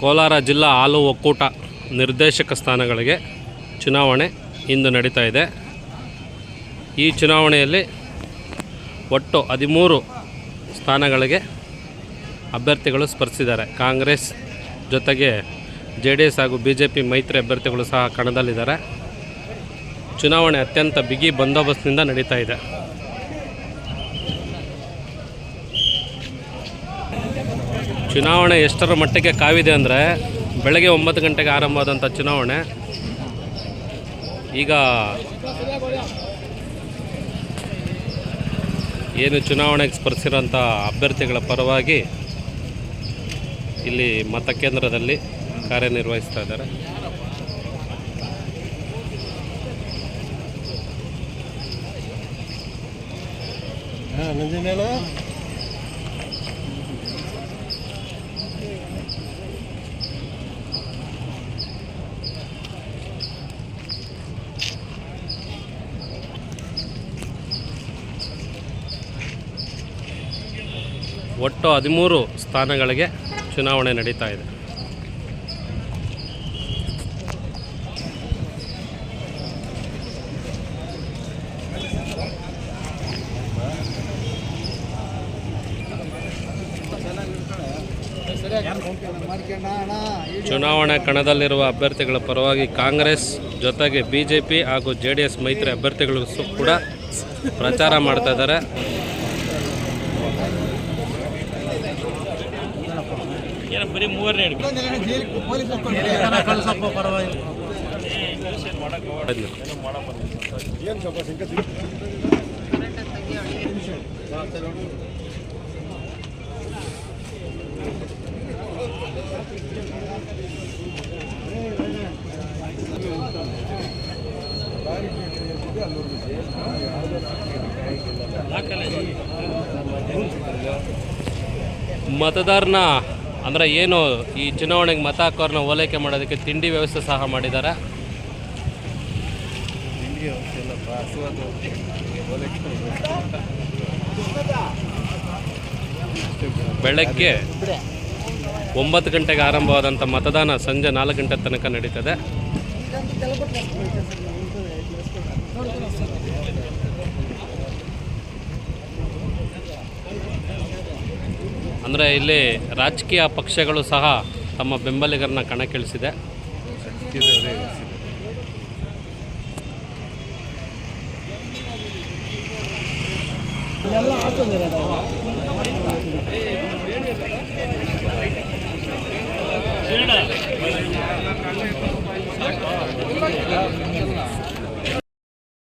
ಕೋಲಾರ ಜಿಲ್ಲಾ ಹಾಲು ಒಕ್ಕೂಟ ನಿರ್ದೇಶಕ ಸ್ಥಾನಗಳಿಗೆ ಚುನಾವಣೆ ಇಂದು ನಡೀತಾ ಇದೆ. ಈ ಚುನಾವಣೆಯಲ್ಲಿ ಒಟ್ಟು ಹದಿಮೂರು ಸ್ಥಾನಗಳಿಗೆ ಅಭ್ಯರ್ಥಿಗಳು ಸ್ಪರ್ಧಿಸಿದ್ದಾರೆ ಕಾಂಗ್ರೆಸ್ ಜೊತೆಗೆ ಜೆ ಡಿ ಎಸ್ ಹಾಗೂ ಬಿ ಜೆ ಪಿ ಮೈತ್ರಿ ಅಭ್ಯರ್ಥಿಗಳು ಸಹ ಕಣದಲ್ಲಿದ್ದಾರೆ. ಚುನಾವಣೆ ಅತ್ಯಂತ ಬಿಗಿ ಬಂದೋಬಸ್ತ್ನಿಂದ ನಡೀತಾ ಇದೆ. ಚುನಾವಣೆ ಎಷ್ಟರ ಮಟ್ಟಿಗೆ ಕಾವಿದೆ ಅಂದರೆ ಬೆಳಗ್ಗೆ ಒಂಬತ್ತು ಗಂಟೆಗೆ ಆರಂಭವಾದಂಥ ಚುನಾವಣೆ. ಈಗ ಏನು ಚುನಾವಣೆಗೆ ಸ್ಪರ್ಶಿರೋಂಥ ಅಭ್ಯರ್ಥಿಗಳ ಪರವಾಗಿ ಇಲ್ಲಿ ಮತಕೇಂದ್ರದಲ್ಲಿ ಕಾರ್ಯನಿರ್ವಹಿಸ್ತಾ ಇದ್ದಾರೆ. ನಂಜನೇಳ ಒಟ್ಟು ಹದಿಮೂರು ಸ್ಥಾನಗಳಿಗೆ ಚುನಾವಣೆ ನಡೀತಾ ಇದೆ. ಚುನಾವಣೆ ಕಣದಲ್ಲಿರುವ ಅಭ್ಯರ್ಥಿಗಳ ಪರವಾಗಿ ಕಾಂಗ್ರೆಸ್ ಜೊತೆಗೆ ಬಿ ಜೆ ಪಿ ಹಾಗೂ ಜೆ ಡಿ ಎಸ್ ಮೈತ್ರಿ ಅಭ್ಯರ್ಥಿಗಳು ಕೂಡ ಪ್ರಚಾರ ಮಾಡ್ತಾ ಇದ್ದಾರೆ. ಮತದಾರನ ಅಂದರೆ ಏನು ಈ ಚುನಾವಣೆಗೆ ಮತ ಹಾಕೋರನ್ನ ಓಲೈಕೆ ಮಾಡೋದಕ್ಕೆ ತಿಂಡಿ ವ್ಯವಸ್ಥೆ ಸಹ ಮಾಡಿದ್ದಾರೆ. ಬೆಳಗ್ಗೆ ಒಂಬತ್ತು ಗಂಟೆಗೆ ಆರಂಭವಾದಂಥ ಮತದಾನ ಸಂಜೆ ನಾಲ್ಕು ಗಂಟೆ ತನಕ ನಡೀತದೆ. ಅಂದರೆ ಇಲ್ಲಿ ರಾಜಕೀಯ ಪಕ್ಷಗಳು ಸಹ ತಮ್ಮ ಬೆಂಬಲಿಗರನ್ನ ಕಣಕ್ಕಿಳಿಸಿದೆ.